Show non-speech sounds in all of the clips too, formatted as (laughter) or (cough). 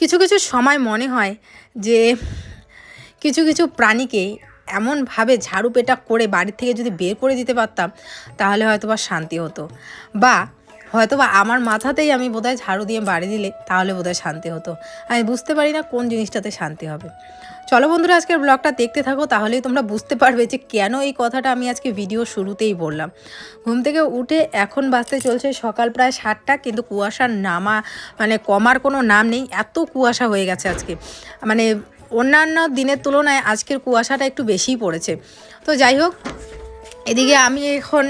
কিছু কিছু সময় মনে হয় যে কিছু কিছু প্রাণীকে এমনভাবে ঝাড়ু পেটা করে বাড়ি থেকে যদি বের করে দিতে পারতাম, তাহলে হয়তো বা শান্তি হতো। বা হয়তো বা আমার মাথাতেই আমি বোধহয় ঝাড়ু দিয়ে বাড়ি দিলে, তাহলে বোধহয় শান্তি হতো। আমি বুঝতে পারি না কোন জিনিসটাতে শান্তি হবে। চলো বন্ধুরা, আজকের ব্লগটা দেখতে থাকো, তাহলেই তোমরা বুঝতে পারবে যে কেন এই কথাটা আমি আজকে ভিডিও শুরুতেই বললাম। ঘুম থেকে উঠে এখন বাজতে চলছে সকাল প্রায় সাতটা, কিন্তু কুয়াশার নামা মানে কমার কোনো নাম নেই, এত কুয়াশা হয়ে গেছে আজকে। মানে অন্যান্য দিনের তুলনায় আজকের কুয়াশাটা একটু বেশিই পড়েছে। তো যাই হোক, এদিকে আমি এখন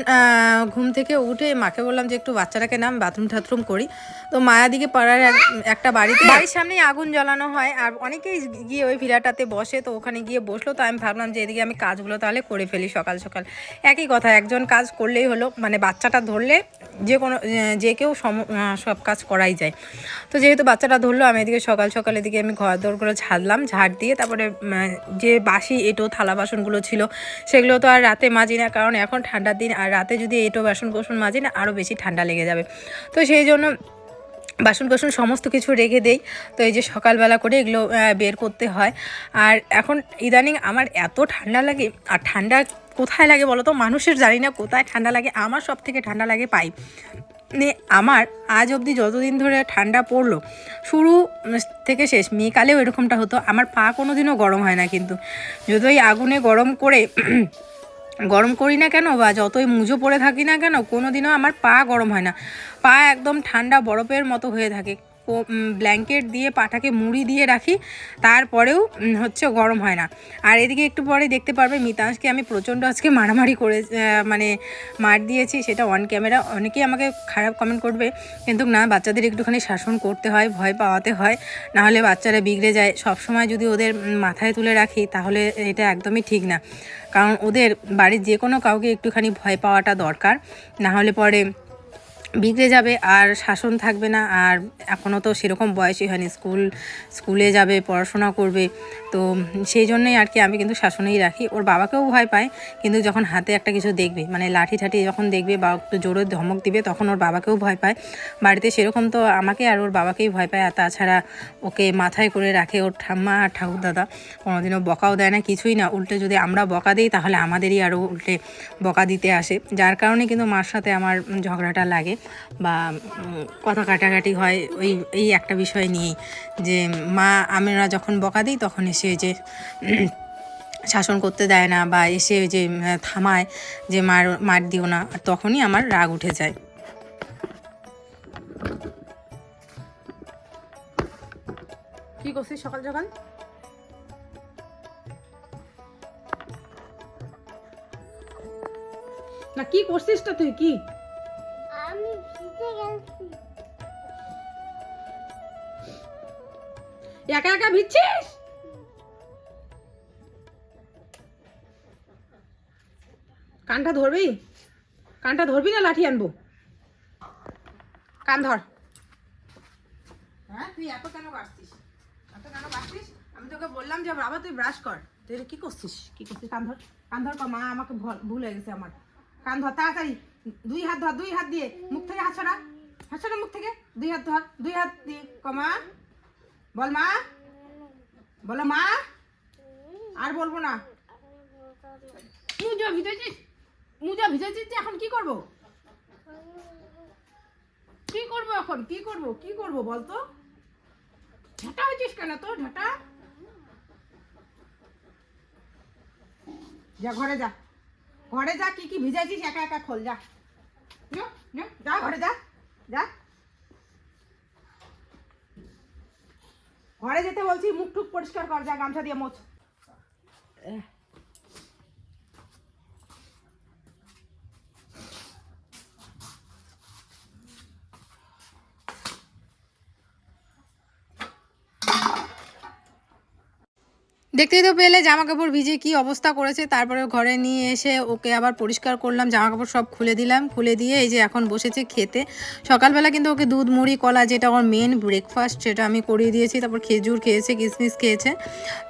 ঘুম থেকে উঠে মাকে বললাম যে একটু বাচ্চাটাকে নাম বাথরুম টাথরুম করি। তো মায়াদিকে পাড়ার একটা বাড়িতে বাড়ির সামনেই আগুন জ্বালানো হয়, আর অনেকেই গিয়ে ওই ভিড়াটাতে বসে, তো ওখানে গিয়ে বসল, তো আমি ভাবলাম যে এদিকে আমি কাজগুলো তাহলে করে ফেলি সকাল সকাল। একই কথা, একজন কাজ করলেই হলো মানে বাচ্চাটা ধরলে যে কোনো, যে কেউ সম সব কাজ করাই যায়। তো যেহেতু বাচ্চাটা ধরলো, আমি এদিকে সকাল সকাল এদিকে আমি ঘর দৌড়গুলো ঝাড়লাম, ঝাড় দিয়ে তারপরে যে বাসি, এঁটো, থালা বাসনগুলো ছিল, সেগুলো তো আর রাতে মাজি না, কারণ এখন ঠান্ডার দিন, আর রাতে যদি এঁটো বাসন কোসন মাজি না আরও বেশি ঠান্ডা লেগে যাবে। তো সেই জন্য বাসন কোসন সমস্ত কিছু রেখে দেই। তো এই যে সকালবেলা করে এগুলো বের করতে হয়। আর এখন ইদানিং আমার এত ঠান্ডা লাগে, আর ঠান্ডা কোথায় লাগে বলো তো? মানুষের জানি না কোথায় ঠান্ডা লাগে, আমার সব থেকে ঠান্ডা লাগে মানে আমার আজ অবধি যতদিন ধরে ঠান্ডা পড়ল, শুরু থেকে শেষ মেয়েকালেও এরকমটা হতো। আমার পা কোনো দিনও গরম হয় না কিন্তু। যদি ওই আগুনে গরম করে গরম করি না কেন বা যতই মুজো পড়ে থাকি না কেন কোনো দিনও আমার পা গরম হয় না। পা একদম ঠান্ডা বরফের মতো হয়ে থাকে। ব্ল্যাঙ্কেট দিয়ে পাটাকে মুড়ি দিয়ে রাখি, তারপরেও হচ্ছে গরম হয় না। আর এদিকে একটু পরে দেখতে পারবে মিতাংশকে আমি প্রচণ্ড আজকে মারামারি করে মানে মার দিয়েছি, সেটা অন ক্যামেরা অনেকেই আমাকে খারাপ কমেন্ট করবে, কিন্তু না, বাচ্চাদের একটুখানি শাসন করতে হয়, ভয় পাওয়াতে হয়। নাহলে বাচ্চারা বিগড়ে যায়। সব সময় যদি ওদের মাথায় তুলে রাখি, তাহলে এটা একদমই ঠিক না। কারণ ওদের বাড়ির যে কোনো কাউকে একটুখানি ভয় পাওয়াটা দরকার। না হলে পরে বিগড়ে যাবে আর শাসন থাকবে না। আর এখনও তো সেরকম বয়সই হয়নি। স্কুল, স্কুলে যাবে, পড়াশোনা করবে। তো সেই জন্যই আর কি আমি কিন্তু শাসনেই রাখি। ওর বাবাকেও ভয় পায়, কিন্তু যখন হাতে একটা কিছু দেখবে মানে লাঠি ঠাঠি যখন দেখবে বা একটু জোরে ধমক দিবে, তখন ওর বাবাকেও ভয় পায়। বাড়িতে সেরকম তো আমাকে আর ওর বাবাকেই ভয় পায়, আর তাছাড়া ওকে মাথায় করে রাখে ওর ঠাম্মা আর ঠাকুর দাদা কোনোদিনও বকাও দেয় না, কিছুই না। উল্টে যদি আমরা বকা দিই, তাহলে আমাদেরই আরও উল্টে বকা দিতে আসে। যার কারণে কিন্তু মার সাথে আমার ঝগড়াটা লাগে বা কথা কাটাকাটি হয় ওই, এই একটা বিষয় নিয়েই যে, মা আমরা যখন বকা দিই, তখন এসে যে শাসন করতে দেয় না বা এসে ওই যে থামায় যে মার মার দিও না আর তখনই আমার রাগ উঠে যায়। কি করছিস সকাল সকাল? না কি করছিস তো তুই? কি? একা একা ভিজছিস? কানটা ধরবি? কানটা ধরবি না লাঠি আনব? কান ধর। হ্যাঁ তুই এত কেন কাটছিস এত কেন কাটছিস আমি তোকে বললাম যে বাবা তুই ব্রাশ কর। তুই কি করছিস? কি করছিস? কান ধর। কান ধর মা আমাকে ভুল হয়ে গেছে আমার। কান ধর তাড়াতাড়ি। দুই হাত ধর দুই হাত দিয়ে। মুখ থেকে হাত ছড়া হাত ছড়া মুখ থেকে। দুই হাত ধর দুই হাত দিয়ে। কমা বল মা? বলো মা? আর বলব না। মুজা ভিজেছিস মুজা ভিজেছিস যে এখন কি করব? কি করব এখন? কি করব? কি করব বলতো? ঝাঁটা হয়েছিস কেন তো ঝাঁটা? যা ঘরে যা। ঘরে যা কি কি ভিজাইছিস? একা একা খোল যা, যা ঘরে যা যা। ঘরে যেতে বলছি মুখ টুক পরিষ্কার কর যা গামছা দিয়ে মোছ। দেখতেই তো পেলে জামা কাপড় ভিজে কি অবস্থা করেছে। তারপরে ঘরে নিয়ে এসে ওকে আবার পরিষ্কার করলাম জামা কাপড় সব খুলে দিলাম। খুলে দিয়ে এই যে এখন বসেছে খেতে। সকালবেলা কিন্তু ওকে দুধ, মুড়ি, কলা যেটা ওর মেন ব্রেকফাস্ট সেটা আমি করিয়ে দিয়েছি। তারপর খেজুর খেয়েছে, কিশমিশ খেয়েছে।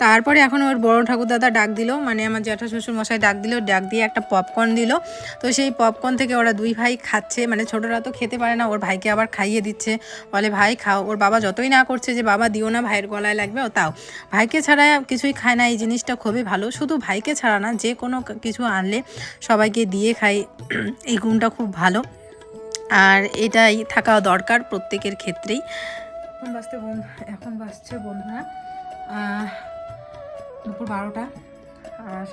তারপরে এখন ওর বড় ঠাকুর দাদা ডাক দিল মানে আমার জ্যাঠা শ্বশুর মশাই ডাক দিল, ডাক দিয়ে একটা পপকর্ন দিল। তো সেই পপকর্ন থেকে ওরা দুই ভাই খাচ্ছে মানে ছোটরা তো খেতে পারে না, ওর ভাইকে আবার খাইয়ে দিচ্ছে। বলে, ভাই, খাও। ওর বাবা যতই না করছে যে, বাবা, দিও না, ভাইয়ের গলায় লাগবে, ও তাও। ভাইকে ছাড়া কিছুই খায় না, এই জিনিসটা খুবই ভালো। শুধু ভাইকে ছাড়া না, যে কোনো কিছু আনলে সবাইকে দিয়ে খাই (clears throat) এই গুণটা খুব ভালো। আর এটাই থাকা দরকার প্রত্যেকের ক্ষেত্রেই। এখন বাসতে এখন বাসছে বন্ধুরা দুপুর বারোটা।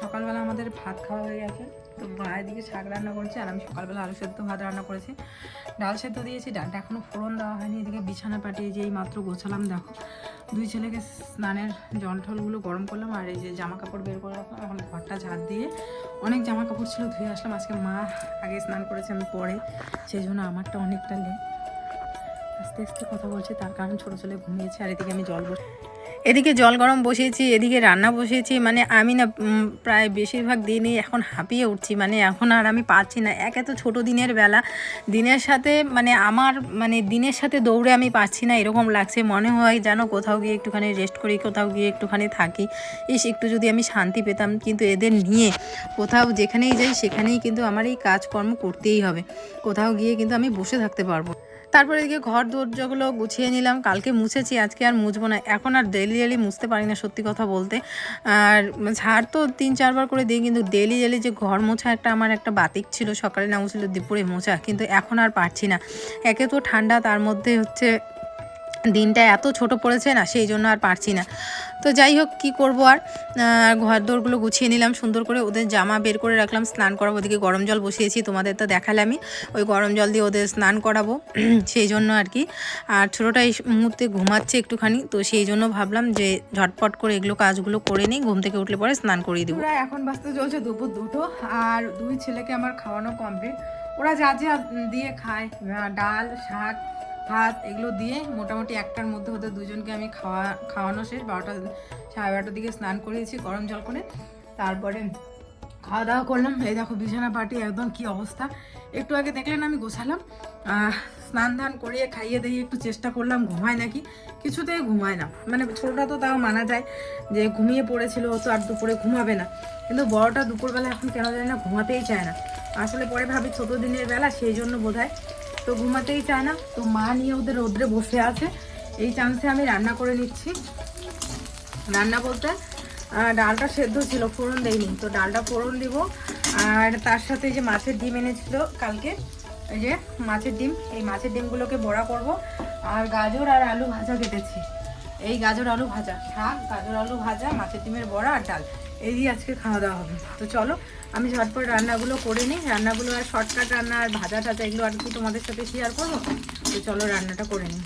সকালবেলা আমাদের ভাত খাওয়া হয়ে গেছে। তো ভাইয়ের দিকে শাক রান্না করেছে আর আমি সকালবেলা আলু সেদ্ধ ভাত রান্না করেছি। ডাল সেদ্ধ দিয়েছি, ডালটা এখনও ফোড়ন দেওয়া হয়নি, এদিকে বিছানা পাটিয়ে যে এই মাত্র গোছালাম, দেখো। দুই ছেলেকে স্নানের জল টলগুলো গরম করলাম আর এই যে জামা কাপড় বের করে রাখলাম। এখন ঘরটা ঝাড় দিয়ে অনেক জামা কাপড় ছিল, ধুয়ে আসলাম। আজকে মা আগে স্নান করেছে, আমি পরে। সেই জন্য আমারটা অনেকটা লেট আস্তে আস্তে কথা বলছে, তার কারণ ছোটো ছেলে ঘুমিয়েছে, আর এদিকে আমি জল বস এদিকে জল গরম বসিয়েছি, এদিকে রান্না বসিয়েছি মানে আমি না প্রায় বেশিরভাগ দিনই এখন হাঁপিয়ে উঠছি মানে এখন আর আমি পারছি না। এক এত ছোটো দিনের বেলা, দিনের সাথে মানে আমার মানে দিনের সাথে দৌড়ে আমি পারছি না, এরকম লাগছে। মনে হয় যেন কোথাও গিয়ে একটুখানি রেস্ট করি, কোথাও গিয়ে একটুখানি থাকি। ইস, একটু যদি আমি শান্তি পেতাম, কিন্তু এদের নিয়ে কোথাও যেখানেই যাই, সেখানেই কিন্তু আমার এই কাজকর্ম করতেই হবে। কোথাও গিয়ে কিন্তু আমি বসে থাকতে পারব তারপরে এদিকে ঘর দরজাগুলো গুছিয়ে নিলাম। কালকে মুছেছি, আজকে আর মুছবো না। এখন আর ডেলি ডেলি মুছতে পারি না সত্যি কথা বলতে। আর ঝাড় তো তিন, চারবার করে দিই, কিন্তু ডেলি ডেলি যে ঘর মোছা একটা আমার একটা বাতিক ছিল, সকালে না মুছিল দুপুরে মোছা, কিন্তু এখন আর পারছি না। একে তো ঠান্ডা, তার মধ্যে হচ্ছে দিনটা এত ছোট পড়েছে না, সেই জন্য আর পারছি না। তো যাই হোক, কি করব আর? ঘর দোরগুলো গুছিয়ে নিলাম, সুন্দর করে ওদের জামা বের করে রাখলাম, স্নান করাবো, ওদিকে গরম জল বসিয়েছি, তোমাদের তো দেখালামই ওই গরম জল দিয়ে ওদের স্নান করাবো, (clears throat) সেই জন্য আর কি। আর ছোটোটা এই মুহূর্তে ঘুমাচ্ছে একটুখানি, তো সেই জন্য ভাবলাম যে ঝটপট করে এগুলো কাজগুলো করে নিই, ঘুম থেকে উঠলে পরে স্নান করিয়ে দেবো। এখন বাঁচতে চলছে দুপুর দুটো, আর দুই ছেলেকে আমার খাওয়ানো কমপ্লিট ওরা যা যা দিয়ে খায় ডাল, শাক ভাত এগুলো দিয়ে মোটামুটি একটার মধ্যে হতে দুজনকে আমি খাওয়া, খাওয়ানো শেষ। বারোটা, সাড়ে বারোটার দিকে স্নান করিয়েছি গরম জল করে। তারপরে খাওয়া দাওয়া করলাম। এই দেখো বিছানা পাটি, একদম কি অবস্থা। একটু আগে দেখলেন আমি গোছালাম। স্নান ধান করিয়ে খাইয়ে দিয়ে একটু চেষ্টা করলাম, ঘুমায় নাকি? কিছুতেই ঘুমায় না। মানে ছোটটা তো তাও মানা যায় যে ঘুমিয়ে পড়েছিল তো আর দুপুরে ঘুমাবে না। কিন্তু বড়টা দুপুরবেলা এখন কেন জানি না ঘুমাতেই চায় না। আসলে পরে ভাবি ছোটো দিনের বেলা, সেই জন্য বোধ তো ঘুমাতেই চায় না তো মা নিয়ে ওদের রোদ্রে বসে আছে। এই চান্সে আমি রান্না করে নিচ্ছি। রান্না বলতে ডালটা সেদ্ধ ছিল, ফোড়ন দেয়নি তো ডালটা ফোড়ন দিব। আর তার সাথে যে মাছের ডিম এনেছিল কালকে, এই যে মাছের ডিম, এই মাছের ডিমগুলোকে বড়া করব। আর গাজর আর আলু ভাজা কেটেছি এই গাজর আলু ভাজা শাক গাজর আলু ভাজা, মাছের ডিমের বড়া আর ডাল। এই দিয়ে আজকে খাওয়া দাওয়া হবে। তো চলো, আমি ঝটপট রান্নাগুলো করে নিই। রান্নাগুলো আর শর্টকাট রান্না আর ভাজা টাজা এগুলো আর কি তোমাদের সাথে শেয়ার করব? তো চলো রান্নাটা করে নিই।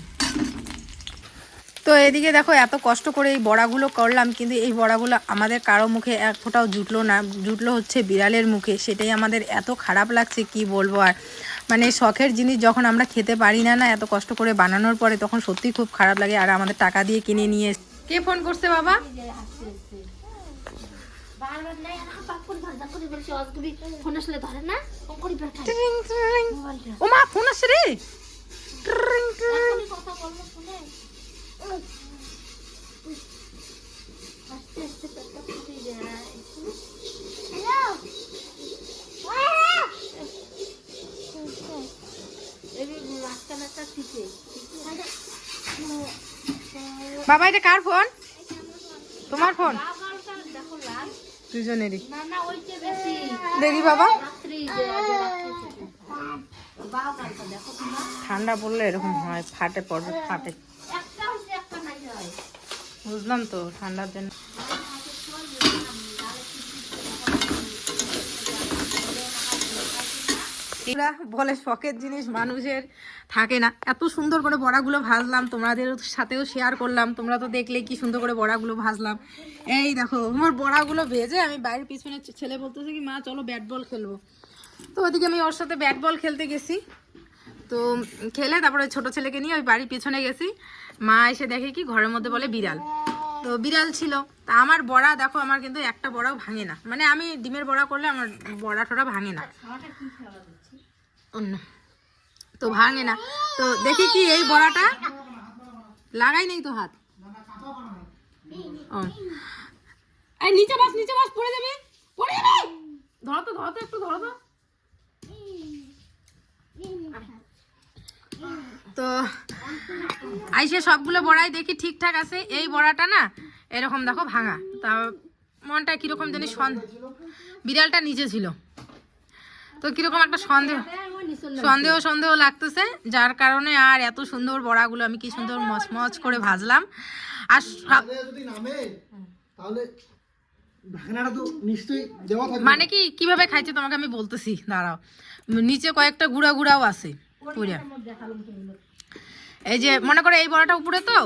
তো এদিকে দেখো, এত কষ্ট করে এই বড়াগুলো করলাম, কিন্তু এই বড়াগুলো আমাদের কারও মুখে এক ফোঁটাও জুটলো না। জুটলো হচ্ছে বিড়ালের মুখে। সেটাই আমাদের এত খারাপ লাগছে, কি বলব আর। মানে শখের জিনিস যখন আমরা খেতে পারি না না, এত কষ্ট করে বানানোর পরে তখন সত্যি খুব খারাপ লাগে। আর আমাদের টাকা দিয়ে কিনে নিয়ে কে ফোন করছে বাবা? ও মা ফোন আসছে রে। বাবা এটা কার ফোন? তোমার ফোন? দুজনেরই। দেখি বাবা। ঠান্ডা পড়লে এরকম হয় ফাটে পড়বে ফাটে। বুঝলাম তো ঠান্ডার জন্য। বলে শখের জিনিস মানুষের। থাকে না। এত সুন্দর করে বড়াগুলো ভাজলাম তোমাদের সাথেও শেয়ার করলাম তোমরা তো দেখলে কি সুন্দর করে বড়াগুলো ভাজলাম। এই দেখো আমার বড়াগুলো ভেজে আমি বাইরের পিছনে ছেলে বলতেছে কি মা চলো ব্যাট বল খেলব। তো ওদিকে আমি ওর সাথে ব্যাট বল খেলতে গেছি। তো খেলে তারপরে ছোট ছেলেকে নিয়ে ওই বাড়ির পিছনে গেছি। মা এসে দেখে কি ঘরের মধ্যে বলে বিড়াল। তো বিড়াল ছিল। তা আমার বড়া দেখো আমার কিন্তু একটা বড়াও ভাঙে না। মানে আমি ডিমের বড়া করলে আমার বড়া ঠোড়া ভাঙে না। অন্য। তো ভাঙে না। তো দেখি কি এই বড়াটা? লাগাই নেই তো হাত। এই নিচে বাস নিচে বাস, পড়ে যাবে। পড়ে যাবে। ধরো তো, ধরো একটু, ধরো তো। তো আইসে সবগুলো বড়াই দেখি ঠিকঠাক আছে। এই বড়াটা না এরকম দেখো ভাঙা। তা মনটা কীরকম জানি সন্দেহ বিড়ালটা নিচে ছিল। তো কীরকম একটা সন্দেহ? সন্দেহ সন্দেহ লাগতেছে যার কারণে আর এত সুন্দর বড়াগুলো আমি কি সুন্দর মচমচ করে ভাজলাম। আর মানে কি কীভাবে খাইছে তোমাকে আমি বলতেছি দাঁড়াও। নিচে কয়েকটা গুঁড়া গুঁড়াও আছে এই যে মনে করে এই বড়াটা উপরে তো?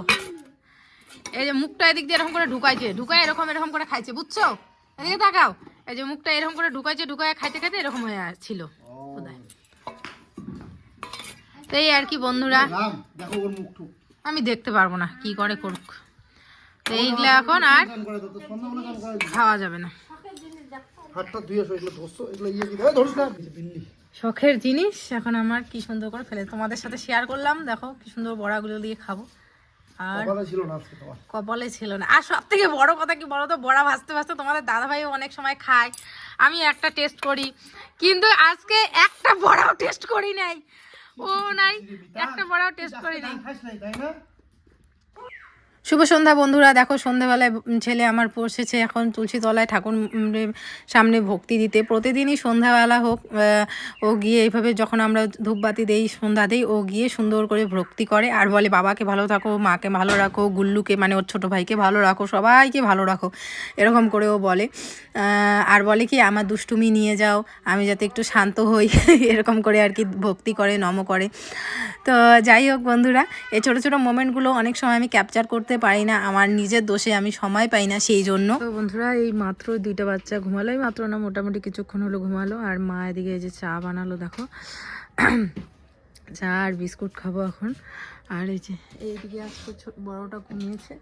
এই যে মুখটা এদিক দিয়ে এরকম করে ঢুকাইছে ঢুকায় এরকম এরকম করে খাইছে বুঝছ? এদিকে তাকাও। এই যে মুখটা এরকম করে ঢুকাইছে ঢুকায় খাইতে খাইতে এরকম হয়ে ছিল তো এই আর কি বন্ধুরা। আমি দেখতে পারব না কি করে করুক। তো এইগুলো এখন আর খাওয়া যাবে না। ইয়ে শখের জিনিস এখন আমার কি সুন্দর করে ফেলে। তোমাদের সাথে শেয়ার করলাম দেখো কি সুন্দর বড়াগুলো দিয়ে খাব। আর কপালে ছিল না আজকে তোমার? কপালে ছিল না। আর সব থেকে বড় কথা কি বলো তো বড়া ভাজতে ভাজতে তোমাদের দাদাভাইও অনেক সময় খায়। আমি একটা টেস্ট করি। কিন্তু আজকে একটা বড়াও টেস্ট করি নাই। ও নাই একটা বড়াও টেস্ট করি নাই। নাই তাই না? শুভ সন্ধ্যা বন্ধুরা। দেখো সন্ধ্যাবেলায় ছেলে আমার বসেছে এখন তুলসী তলায় ঠাকুর সামনে ভক্তি দিতে। প্রতিদিনই সন্ধ্যাবেলা হোক ও গিয়ে এইভাবে যখন আমরা ধূপবাতি দেই, সন্ধ্যা দেই, ও গিয়ে সুন্দর করে ভক্তি করে আর বলে, বাবাকে ভালো থাকো, মাকে ভালো রাখো, গুল্লুকে মানে ওর ছোটো ভাইকে ভালো রাখো, সবাইকে ভালো রাখো। এরকম করে ও বলে। আর বলে কি, আমার দুষ্টুমি নিয়ে যাও, আমি যাতে একটু শান্ত হই। (laughs) এরকম করে আর কি ভক্তি করে, নম করে। তো যাই হোক বন্ধুরা, এই ছোটো ছোটো মোমেন্টগুলো অনেক সময় আমি ক্যাপচার করতে পারি না, আমার নিজের দোষে আমি সময় পাই না সেই জন্য। তো বন্ধুরা, এই মাত্র দুইটা বাচ্চা ঘুমালো এই মাত্র না, মোটামুটি কিছুক্ষণ হলো ঘুমালো। আর মা এদিকে এই যে চা বানালো, দেখো। চা আর বিস্কুট খাব এখন। আর এই যে, এইদিকে আজকে বড়টা ঘুমিয়েছে,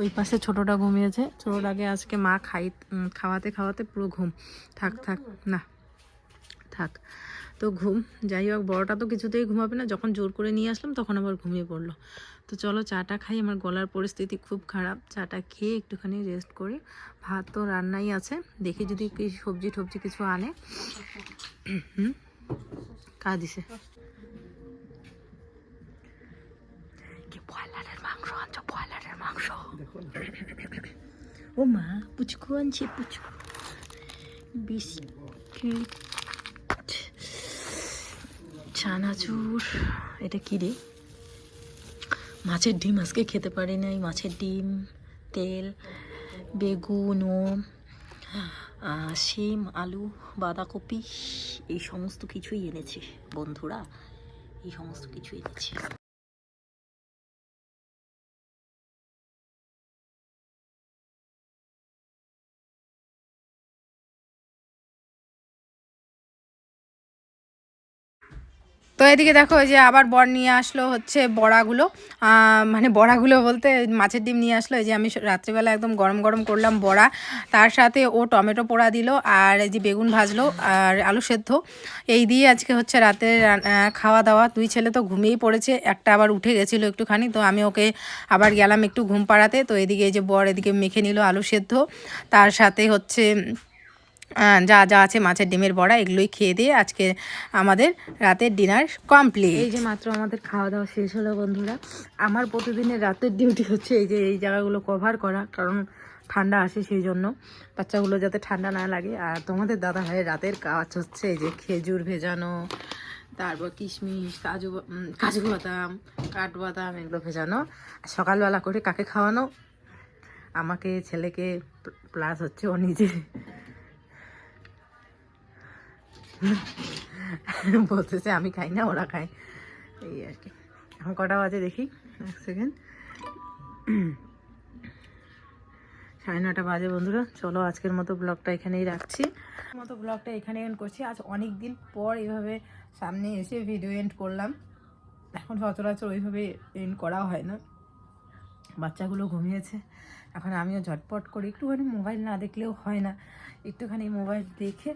ওই পাশে ছোটটা ঘুমিয়েছে। ছোটটাকে আজকে মা খাই খাওয়াতে খাওয়াতে পুরো ঘুম। থাক থাক, না, থাক। তো ঘুম, যাই হোক, বড়টা তো কিছুতেই ঘুমাবে না। যখন জোর করে নিয়ে আসলাম, তখন আবার ঘুমিয়ে পড়ল। তো চলো চাটা খাই। আমার গলার পরিস্থিতি খুব খারাপ। চাটা খেয়ে একটুখানি রেস্ট করি। ভাত তো রান্নাই আছে। দেখি যদি সবজি টবজি কিছু আনে। কা দিছে মাংস মাংস। ও মা চানাচুর। এটা কি রে? মাছের ডিম আজকে খেতে পারি নাই। মাছের ডিম, তেল, বেগুন ও শিম, আলু, বাঁধাকপি, এই সমস্ত কিছুই এনেছি বন্ধুরা। এই সমস্ত কিছুই এনেছি। তো এদিকে দেখো যে আবার বর নিয়ে আসলো হচ্ছে বড়াগুলো। মানে বড়াগুলো বলতে মাছের ডিম নিয়ে আসলো। এই যে আমি রাত্রিবেলা একদম গরম গরম করলাম বড়া। তার সাথে ও টমেটো পোড়া দিল আর এই যে বেগুন ভাজলো আর আলু সেদ্ধ। এই দিয়ে আজকে হচ্ছে রাতে খাওয়া দাওয়া। দুই ছেলে তো ঘুমিয়েই পড়েছে। একটা আবার উঠে গেছিল একটুখানি। তো আমি ওকে আবার গেলাম একটু ঘুম পাড়াতে। তো এদিকে এই যে বর এদিকে মেখে নিল আলু সেদ্ধ। তার সাথে হচ্ছে যা যা আছে মাছের ডিমের বড়া, এগুলোই খেয়ে দিয়ে আজকে আমাদের রাতের ডিনার কমপ্লিট এই যে মাত্র আমাদের খাওয়া দাওয়া শেষ হলো বন্ধুরা। আমার প্রতিদিনের রাতের ডিউটি হচ্ছে এই যে এই জায়গাগুলো কভার করা, কারণ ঠান্ডা আসে সেই জন্য বাচ্চাগুলো যাতে ঠান্ডা না লাগে। আর তোমাদের দাদা ভাইয়ের রাতের কাজ হচ্ছে এই যে খেজুর ভেজানো, তারপর কিশমিশ, কাজু কাজু বাদাম, কাঠবাদাম এগুলো ভেজানো। সকালবেলা করে কাকে খাওয়ানো? আমাকে, ছেলেকে প্লাস হচ্ছে ও নিজে। বলতেছে, আমি খাই না, ওরা খায়। এই আর কি। এখন কটা বাজে দেখি, এক সেকেন্ড সাড়ে নটা বাজে বন্ধুরা, চলো আজকের মতো ব্লগটা এখানেই রাখছি। মতো ব্লগটা এখানে এন্ড করছি। আজ অনেক দিন পর এভাবে সামনে এসে ভিডিও এন্ড করলাম। এখন সচরাচর ওইভাবে এন্ড করা হয় না। বাচ্চাগুলো ঘুমিয়েছে। এখন আমিও ঝটপট করে একটুখানি মোবাইল না দেখলেও হয় না। একটুখানি মোবাইল দেখে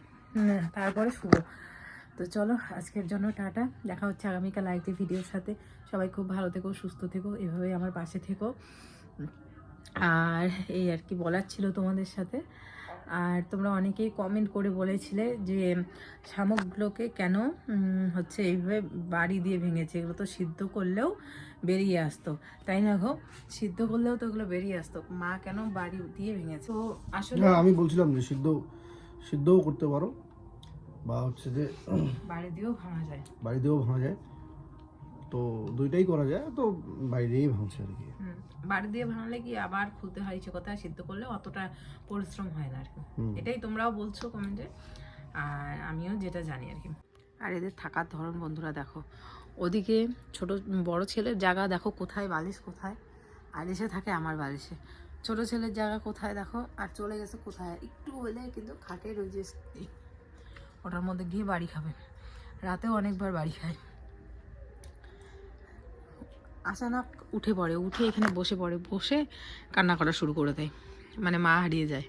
তারপরে শুবো তো চলো, আজকের জন্য টাটা। দেখা হচ্ছে আগামীকাল আরেকটি ভিডিওর সাথে। সবাই খুব ভালো থেকো, সুস্থ থেকো, এভাবেই আমার পাশে থেকো। আর এই আর কি বলার ছিল তোমাদের সাথে। আর তোমরা অনেকেই কমেন্ট করে বলেছিলে যে শামুকগুলোকে কেন হচ্ছে এইভাবে বাড়ি দিয়ে ভেঙেছে। এগুলো তো সিদ্ধ করলেও বেরিয়ে আসতো। তাই না গো? সিদ্ধ করলেও তো এগুলো বেরিয়ে আসতো। মা কেন বাড়ি দিয়ে ভেঙেছে? তো আসলে আমি বলছিলাম যে সিদ্ধ, সিদ্ধও করতে পারো। বা হচ্ছে যে বাড়ি দিয়েও ভাঙা যায়। বাড়িতেও ভাঙা যায়। তো দুইটাই করা যায় তো বাইরেই ভাঙছে আর কি। হুম, বাড়ি দিয়ে ভাঙলে কি আবার খুলতে হয় সে কথা সিদ্ধ করলে অতটা পরিশ্রম হয় না আর কি। এটাই তোমরাও বলছো কমেন্টে আর আমিও যেটা জানি আর কি। আর এদের থাকার ধরন বন্ধুরা দেখো ওদিকে ছোট বড় ছেলের জায়গা দেখো কোথায় বালিশ কোথায়? আর এসে থাকে আমার বালিশে। ছোট ছেলের জায়গা কোথায় দেখো আর চলে গেছে কোথায়? একটু হলে কিন্তু খাটের ওই যে ওটার মধ্যে গিয়ে বাড়ি খাবে। রাতেও অনেকবার বাড়ি খায়। আচানক উঠে পড়ে, উঠে এখানে বসে পড়ে, বসে কান্না করা শুরু করে দেয়। মানে মা হারিয়ে যায়।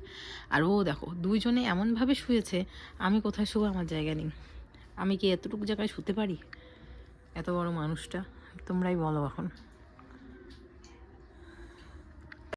আর ও দেখো, দুইজনে এমনভাবে শুয়েছে, আমি কোথায় শুবো আমার জায়গা নেই। আমি কি এতটুকু জায়গায় শুতে পারি? এত বড় মানুষটা, তোমরাই বলো এখন।